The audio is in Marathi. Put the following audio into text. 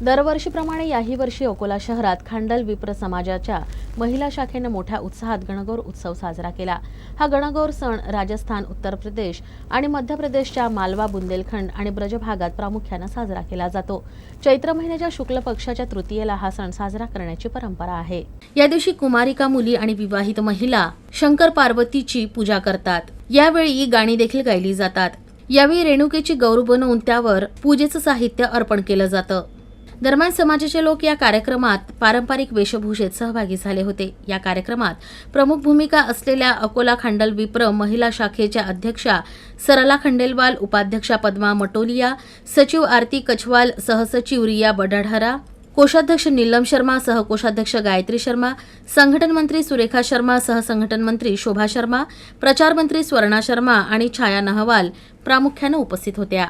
दरवर्षीप्रमाणे याही वर्षी अकोला शहरात खांडल विप्र समाजाच्या महिला शाखेनं मोठ्या उत्साहात गणगौर उत्सव साजरा केला. हा गणगौर सण राजस्थान उत्तर प्रदेश आणि मध्य प्रदेशच्या मालवा बुंदेलखंड आणि ब्रज भागात प्रामुख्यानं साजरा केला जातो. चैत्र महिन्याच्या शुक्ल पक्षाच्या तृतीयेला हा सण साजरा करण्याची परंपरा आहे. या दिवशी कुमारिका मुली आणि विवाहित महिला शंकर पार्वतीची पूजा करतात. यावेळी गाणी देखील गायली जातात. यावेळी रेणुकेची गौर बनवून त्यावर पूजेचं साहित्य अर्पण केलं जातं. दरम्यान समाजाचे लोक या कार्यक्रमात पारंपरिक वेशभूषेत सहभागी झाले होते. या कार्यक्रमात प्रमुख भूमिका असलेल्या अकोला खांडल विप्र महिला शाखेच्या अध्यक्षा सरला खंडेलवाल उपाध्यक्षा पद्मा मटोलिया सचिव आरती कछवाल सहसचिव रिया बडाढारा कोषाध्यक्ष नीलम शर्मा सहकोषाध्यक्ष गायत्री शर्मा संघटन मंत्री सुरेखा शर्मा सहसंघटन मंत्री शोभा शर्मा प्रचार मंत्री स्वर्णा शर्मा आणि छाया नहवाल प्रामुख्यानं उपस्थित होत्या.